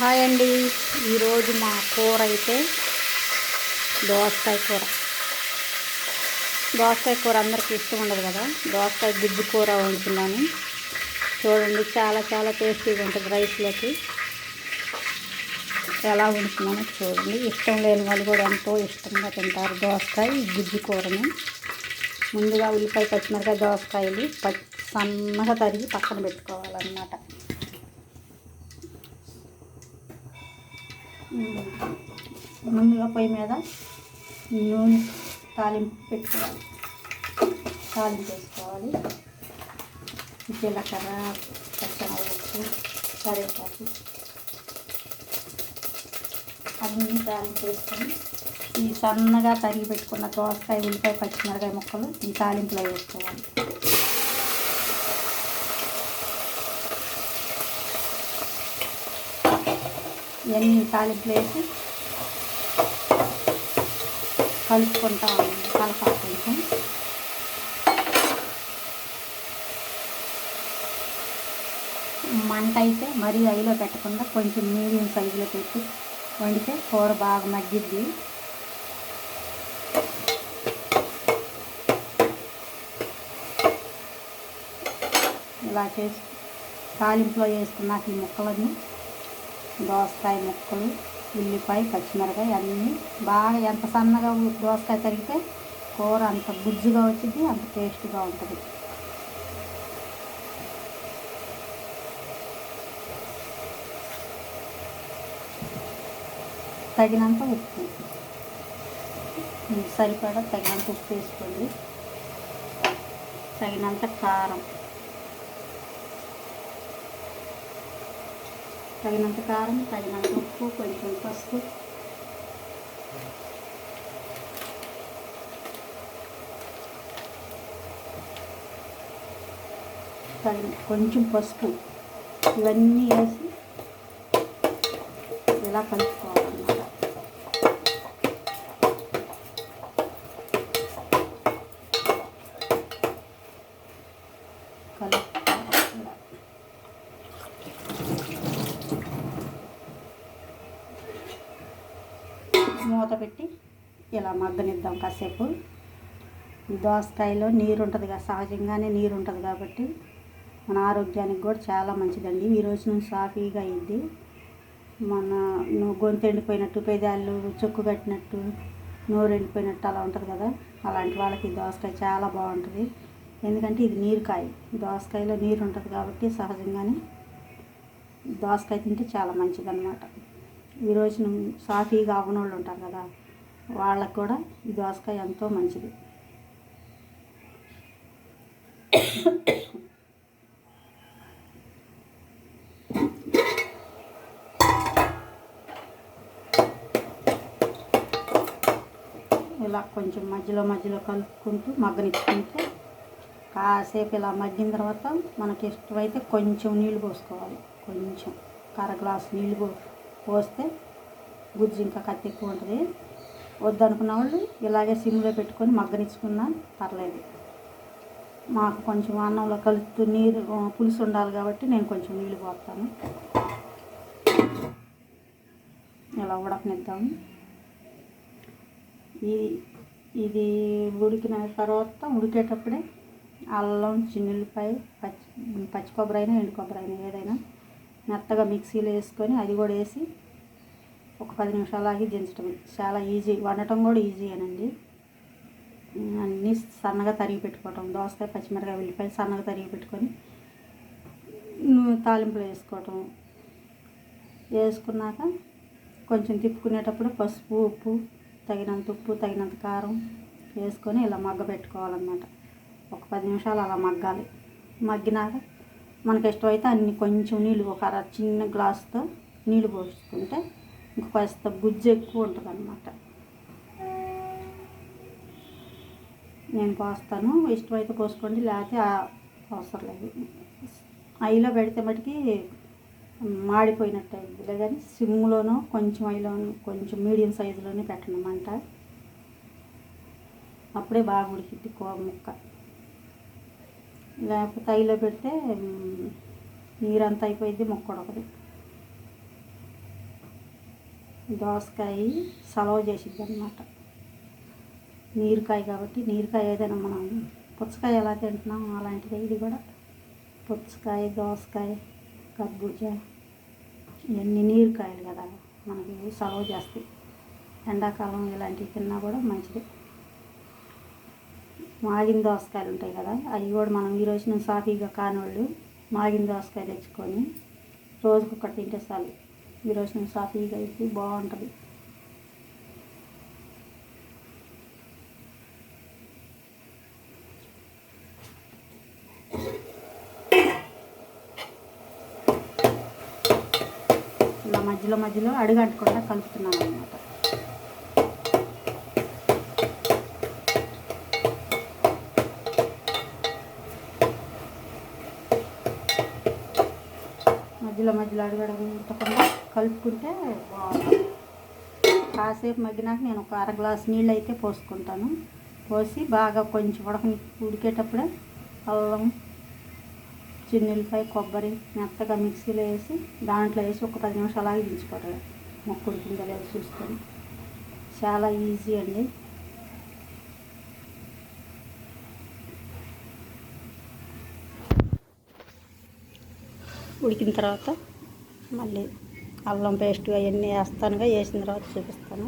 Hi అండి. ఈరోజు మా కూర అయితే దోసకాయ కూర. దోసకాయ కూర అందరికీ ఇష్టం ఉండదు కదా? దోసకాయ గుజ్జు కూర వండుతున్నాను. చూడండి చాలా చాలా టేస్టీగా ఉంటుంది రైస్లోకి. ఎలా వండుతున్నానో చూడండి. ఇష్టం లేని వాళ్ళు కూడా ఎంతో ఇష్టంగా తింటారు దోసకాయ గుజ్జు కూరని. ముందుగా ఉల్లిపాయ పచ్చిమిరకాయ దోసకాయలు పచ్చి సన్నగా తరిగి పక్కన పెట్టుకోవాలన్నమాట. ముందుగా పొయ్యి మీద నూనె తాలింపు పెట్టుకోవాలి. తాలింపు వేసుకోవాలి. జీలకర్ర పచ్చనపప్పు కరివేపాకు. అన్నీ తాలింపు వేసుకొని ఈ సన్నగా తరిగి పెట్టుకున్న దోసకాయ ఉల్లిపాయ పచ్చిమిరకాయ ముక్కలు ఈ తాలింపులో వేసుకోవాలి. ఇవన్నీ తాలింపులు వేసి కలుపుకుంటా కలపాలి కొంచెం. మంట అయితే మరీ ఐలో పెట్టకుండా కొంచెం మీడియం సైజులో పెట్టి వండితే కూర బాగా మగ్గిద్ది. ఇలా చేసి తాలింపులో వేసుకున్నాక ఈ ముక్కలన్నీ దోసకాయ ముక్కలు ఉల్లిపాయ పచ్చిమిరకాయ అన్నీ బాగా ఎంత సన్నగా దోసకాయ తరిగితే కూర అంత గుజ్జుగా వచ్చింది అంత టేస్ట్గా ఉంటుంది. తగినంత ఉప్పు. సరిపడా తగినంత ఉప్పు వేసుకోండి. తగినంత కారం. తగినంత కారం తగినంత ఉప్పు కొంచెం పసుపు. తగిన కొంచెం పసుపు. ఇవన్నీ వేసి ఇలా కలుపుకోవాలి. మూత పెట్టి ఇలా మగ్గనిద్దాం కాసేపు. ఈ దోసకాయలో నీరు ఉంటుంది కదా సహజంగానే నీరు ఉంటుంది కాబట్టి మన ఆరోగ్యానికి కూడా చాలా మంచిదండి. ఈ రోజు నుంచి సాఫీగా అయింది మన నువ్వు గొంతు ఎండిపోయినట్టు పెదాలు చొక్కు కట్టినట్టు నోరు ఎండిపోయినట్టు అలా ఉంటుంది కదా? అలాంటి వాళ్ళకి దోసకాయ చాలా బాగుంటుంది. ఎందుకంటే ఇది నీరుకాయ. దోసకాయలో నీరు ఉంటుంది కాబట్టి సహజంగానే దోసకాయ తింటే చాలా మంచిదన్నమాట. ఈ రోజున సాఫీగా అవనోళ్ళు ఉంటారు కదా వాళ్ళకు కూడా ఈ దోసకాయ ఎంతో మంచిది. ఇలా కొంచెం మధ్యలో మధ్యలో కలుపుకుంటూ మగ్గనిచ్చుకుంటూ కాసేపు ఇలా మగ్గిన తర్వాత మనకి ఇష్టమైతే కొంచెం నీళ్ళు పోసుకోవాలి. కొంచెం కర గ్లాస్ నీళ్ళు పో పోస్తే గుజ్జు ఇంకా కత్తి ఎక్కువ ఉంటుంది వద్దనుకున్న వాళ్ళు ఇలాగే సిమ్లో పెట్టుకొని మగ్గనిచ్చుకున్నా పర్లేదు. మాకు కొంచెం అన్నంలో కలుపుతూ నీరు పులుసు ఉండాలి కాబట్టి నేను కొంచెం నీళ్ళు పోస్తాను ఇలా ఉడకనిద్దాము. ఇది ఇది ఉడికిన తర్వాత ఉడికేటప్పుడే అల్లం చిన్నుల్లిపాయ పచ్చి పచ్చి కొబ్బరి అయినా ఎండు కొబ్బరి అయినా ఏదైనా మెత్తగా మిక్సీలో వేసుకొని అది కూడా వేసి ఒక పది నిమిషాలు ఆగి దించడమే చాలా ఈజీ. వండటం కూడా ఈజీ అనండి. అన్నీ సన్నగా తరిగి పెట్టుకోవటం. దోసకాయ పచ్చిమిరకాయ ఉల్లిపాయలు సన్నగా తరిగి పెట్టుకొని తాలింపులో వేసుకోవటం. వేసుకున్నాక కొంచెం తిప్పుకునేటప్పుడు పసుపు ఉప్పు తగినంత ఉప్పు తగినంత కారం వేసుకొని ఇలా మగ్గ పెట్టుకోవాలన్నమాట. ఒక పది నిమిషాలు అలా మగ్గాలి. మగ్గినాక మనకి ఇష్టమైతే అన్ని కొంచెం నీళ్ళు ఒక అర చిన్న గ్లాసుతో నీళ్ళు పోసుకుంటే ఇంక కాస్త గుజ్జు ఎక్కువ ఉంటుంది అనమాట నేను పోస్తాను. ఇష్టమైతే పోసుకోండి. లేకపోతే అవసరం లేదు. ఐలో పెడితే మటుకి మాడిపోయినట్టు అయింది కానీ సిమ్లోనూ కొంచెం ఐలోను కొంచెం మీడియం సైజులోనే పెట్టనమాట. అప్పుడే బాగా ఉడికిద్ది కూర ముక్క. లేకపోతే తైలో పెడితే నీరంతా అయిపోయింది ముక్క ఉడకదు దోసకాయ సలవ చేసిద్ది అనమాట నీరుకాయ కాబట్టి నీరుకాయ ఏదైనా మనం పుచ్చకాయ ఎలా తింటున్నాం అలాంటిది ఇది కూడా. పుచ్చకాయ దోసకాయ కర్బూజా ఇవన్నీ నీరుకాయలు కదా మనకి సలవ చేస్తాయి. ఎండాకాలం ఇలాంటివి తిన్నా కూడా మంచిది. మాగిన దోసకాయలు ఉంటాయి కదా అవి కూడా మనం ఈరోజు రోజున సాఫీగా కానివాళ్ళు మాగిన దోసకాయ తెచ్చుకొని రోజుకు ఒకటి తింటే చాలు. ఈరోజు రోజున సాఫీగా అయితే బాగుంటుంది. ఇలా మధ్యలో మధ్యలో అడుగంటకుండా కలుపుతున్నాను అనమాట మధ్యలో మధ్యలో అడుగడకుండా కలుపుకుంటే బాగుంటుంది. కాసేపు మగ్గినాక నేను ఒక అర గ్లాస్ నీళ్ళు అయితే పోసుకుంటాను. పోసి బాగా కొంచెం ఉడకని ఉడికేటప్పుడే అల్లం చిన్నెల్లిపాయ కొబ్బరి మెత్తగా మిక్సీలో వేసి దాంట్లో వేసి ఒక పది నిమిషాలు అలాగే దించుకోవటం మొక్క ఉడికిందో లేదో చూసుకొని. చాలా ఈజీ అండి. ఉడికిన తర్వాత మళ్ళీ అల్లం పేస్ట్ అవన్నీ వేస్తానుగా వేసిన తర్వాత చూపిస్తాను.